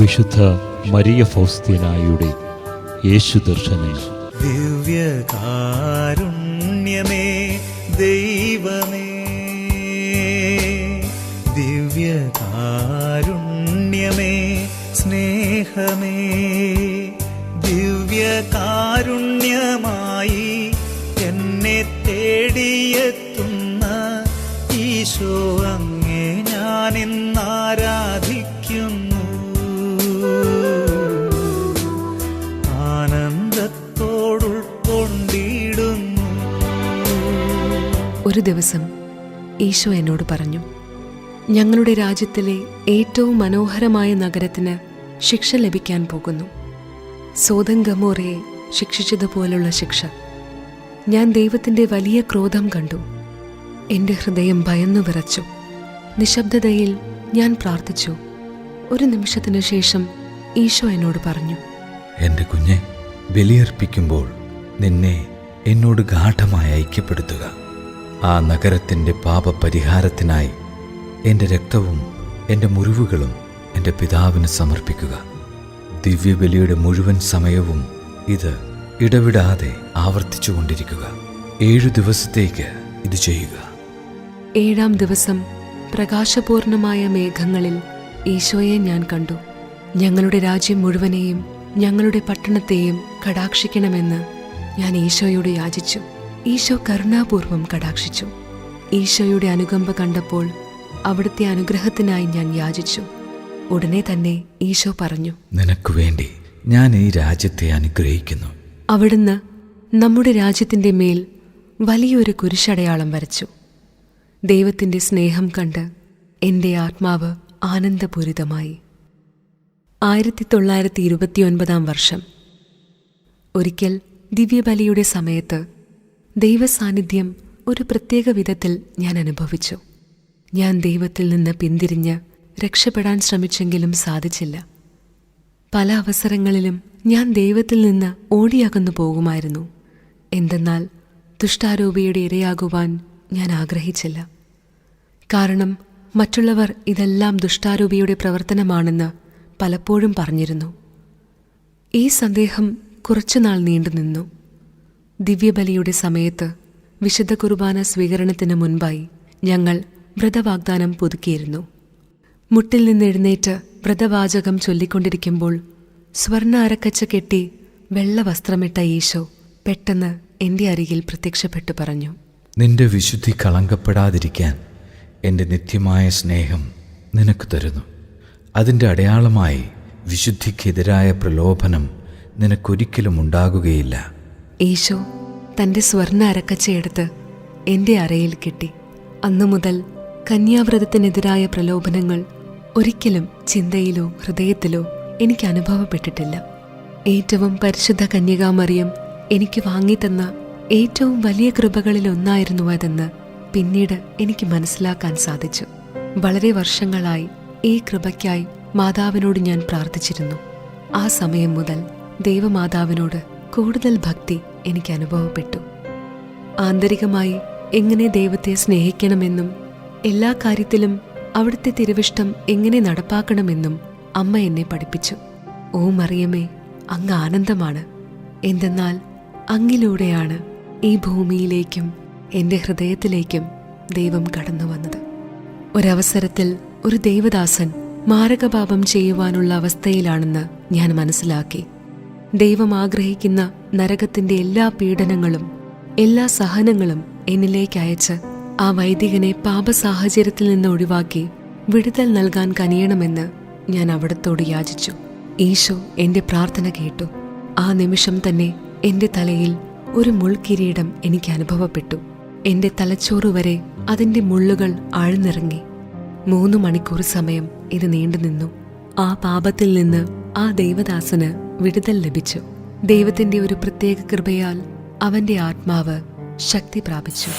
വിശുദ്ധ മരിയ ഫൗസ്തീനായുടെ യേശു ദർശനം. ദിവ്യകാരുണ്യമേ ദൈവമേ. ദിവ്യകാരുണ്യമേ സ്നേഹമേ. ദിവ്യകാരുണ്യമായി എന്നെ തേടിയെത്തുന്ന ഈശോ അങ്ങേ ഞാൻ ഒരു ദിവസം ഈശോ എന്നോട് പറഞ്ഞു ഞങ്ങളുടെ രാജ്യത്തിലെ ഏറ്റവും മനോഹരമായ നഗരത്തിന് ശിക്ഷ ലഭിക്കാൻ പോകുന്നു. സോതം ഗമോറയെ ശിക്ഷിച്ചതുപോലുള്ള ശിക്ഷ. ഞാൻ ദൈവത്തിന്റെ വലിയ ക്രോധം കണ്ടു. എന്റെ ഹൃദയം ഭയന്നു വിറച്ചു. നിശബ്ദതയിൽ ഞാൻ പ്രാർത്ഥിച്ചു. ഒരു നിമിഷത്തിനു ശേഷം ഈശോ എന്നോട് പറഞ്ഞു എന്റെ കുഞ്ഞെ ബലിയർപ്പിക്കുമ്പോൾ നിന്നെ എന്നോട് ഗാഠമായി ഐക്യപ്പെടുത്തുക. ആ നഗരത്തിന്റെ പാപപരിഹാരത്തിനായി എന്റെ രക്തവും എന്റെ മുറിവുകളും എന്റെ പിതാവിന് സമർപ്പിക്കുക. ദിവ്യബലിയുടെ മുഴുവൻ സമയവും ഇത് ഇടവിടാതെ ആവർത്തിച്ചു കൊണ്ടിരിക്കുക ഏഴു ദിവസത്തേക്ക് ഇത് ചെയ്യുക. ഏഴാം ദിവസം പ്രകാശപൂർണമായ മേഘങ്ങളിൽ ഈശോയെ ഞാൻ കണ്ടു. ഞങ്ങളുടെ രാജ്യം മുഴുവനെയും ഞങ്ങളുടെ പട്ടണത്തെയും കടാക്ഷിക്കണമെന്ന് ഞാൻ ഈശോയോട് യാചിച്ചു. ഈശോ കരുണാപൂർവം കടാക്ഷിച്ചു. ഈശോയുടെ അനുകമ്പ കണ്ടപ്പോൾ അവിടുത്തെ അനുഗ്രഹത്തിനായി ഞാൻ യാചിച്ചു. ഉടനെ തന്നെ ഈശോ പറഞ്ഞു നിനക്ക് വേണ്ടി ഞാൻ ഈ രാജ്യത്തെ അനുഗ്രഹിക്കുന്നു. അവിടുന്ന് നമ്മുടെ രാജ്യത്തിന്റെ മേൽ വലിയൊരു കുരിശടയാളം വരച്ചു. ദൈവത്തിന്റെ സ്നേഹം കണ്ട് എന്റെ ആത്മാവ് ആനന്ദപൂരിതമായി. ആയിരത്തി തൊള്ളായിരത്തി ഇരുപത്തിയൊൻപതാം വർഷം. ഒരിക്കൽ ദിവ്യബലിയുടെ സമയത്ത് ദൈവസാന്നിധ്യം ഒരു പ്രത്യേക വിധത്തിൽ ഞാൻ അനുഭവിച്ചു. ഞാൻ ദൈവത്തിൽ നിന്ന് പിന്തിരിഞ്ഞ് രക്ഷപ്പെടാൻ ശ്രമിച്ചെങ്കിലും സാധിച്ചില്ല. പല അവസരങ്ങളിലും ഞാൻ ദൈവത്തിൽ നിന്ന് ഓടിയകന്നു പോകുമായിരുന്നു. എന്തെന്നാൽ ദുഷ്ടാരോപിയുടെ ഇരയാകുവാൻ ഞാൻ ആഗ്രഹിച്ചില്ല. കാരണം മറ്റുള്ളവർ ഇതെല്ലാം ദുഷ്ടാരൂപിയുടെ പ്രവർത്തനമാണെന്ന് പലപ്പോഴും പറഞ്ഞിരുന്നു. ഈ സന്ദേഹം കുറച്ചുനാൾ നീണ്ടുനിന്നു. ദിവ്യബലിയുടെ സമയത്ത് വിശുദ്ധ കുർബാന സ്വീകരണത്തിന് മുൻപായി ഞങ്ങൾ വ്രതവാഗ്ദാനം പുതുക്കിയിരുന്നു. മുട്ടിൽ നിന്നെഴുന്നേറ്റ് വ്രതവാചകം ചൊല്ലിക്കൊണ്ടിരിക്കുമ്പോൾ സ്വർണ അരക്കച്ച കെട്ടി വെള്ള വസ്ത്രമിട്ട ഈശോ പെട്ടെന്ന് എന്റെ അരികിൽ പ്രത്യക്ഷപ്പെട്ടു പറഞ്ഞു. നിന്റെ വിശുദ്ധി കളങ്കപ്പെടാതിരിക്കാൻ എന്റെ നിത്യമായ സ്നേഹം നിനക്ക് തരുന്നു. അതിന്റെ അടയാളമായി വിശുദ്ധിക്കെതിരായ പ്രലോഭനം നിനക്കൊരിക്കലും ഉണ്ടാകുകയില്ല. ഈശോ തന്റെ സ്വർണ അരക്കച്ചയെടുത്ത് എന്റെ അറയിൽ കെട്ടി. അന്നു മുതൽ കന്യാവ്രതത്തിനെതിരായ പ്രലോഭനങ്ങൾ ഒരിക്കലും ചിന്തയിലോ ഹൃദയത്തിലോ എനിക്ക് അനുഭവപ്പെട്ടിട്ടില്ല. ഏറ്റവും പരിശുദ്ധ കന്യകാമറിയം എനിക്ക് വാങ്ങിത്തന്ന ഏറ്റവും വലിയ കൃപകളിൽ ഒന്നായിരുന്നു അതെന്ന് പിന്നീട് എനിക്ക് മനസ്സിലാക്കാൻ സാധിച്ചു. വളരെ വർഷങ്ങളായി ഈ കൃപയ്ക്കായി മാതാവിനോട് ഞാൻ പ്രാർത്ഥിച്ചിരുന്നു. ആ സമയം മുതൽ ദൈവമാതാവിനോട് കൂടുതൽ ഭക്തി എനിക്ക് അനുഭവപ്പെട്ടു. ആന്തരികമായി എങ്ങനെ ദൈവത്തെ സ്നേഹിക്കണമെന്നും എല്ലാ കാര്യത്തിലും അവിടുത്തെ തിരുവിഷ്ടം എങ്ങനെ നടപ്പാക്കണമെന്നും അമ്മ എന്നെ പഠിപ്പിച്ചു. ഓ മറിയമേ അങ്ങ് ആനന്ദമാണ്. എന്തെന്നാൽ അങ്ങിലൂടെയാണ് ഈ ഭൂമിയിലേക്കും എന്റെ ഹൃദയത്തിലേക്കും ദൈവം കടന്നു വന്നത്. ഒരവസരത്തിൽ ഒരു ദൈവദാസൻ മാരകപാപം ചെയ്യുവാനുള്ള അവസ്ഥയിലാണെന്ന് ഞാൻ മനസ്സിലാക്കി. ദൈവം ആഗ്രഹിക്കുന്ന നരകത്തിന്റെ എല്ലാ പീഡനങ്ങളും എല്ലാ സഹനങ്ങളും എന്നിലേക്ക് അയച്ച് ആ വൈദികനെ പാപസാഹചര്യത്തിൽ നിന്ന് ഒഴിവാക്കി വിടുതൽ നൽകാൻ കനിയണമെന്ന് ഞാൻ അവിടത്തോട് യാചിച്ചു. ഈശോ എന്റെ പ്രാർത്ഥന കേട്ടു. ആ നിമിഷം തന്നെ എന്റെ തലയിൽ ഒരു മുൾക്കിരീടം എനിക്ക് അനുഭവപ്പെട്ടു. എന്റെ തലച്ചോറ് വരെ അതിന്റെ മുള്ളുകൾ ആഴ്ന്നിറങ്ങി. മൂന്ന് മണിക്കൂർ സമയം ഇത് നീണ്ടുനിന്നു. ആ പാപത്തിൽ നിന്ന് ആ ദൈവദാസന് വിടുതൽ ലഭിച്ചു. ദൈവത്തിന്റെ ഒരു പ്രത്യേക കൃപയാൽ അവന്റെ ആത്മാവ് ശക്തി പ്രാപിച്ചു.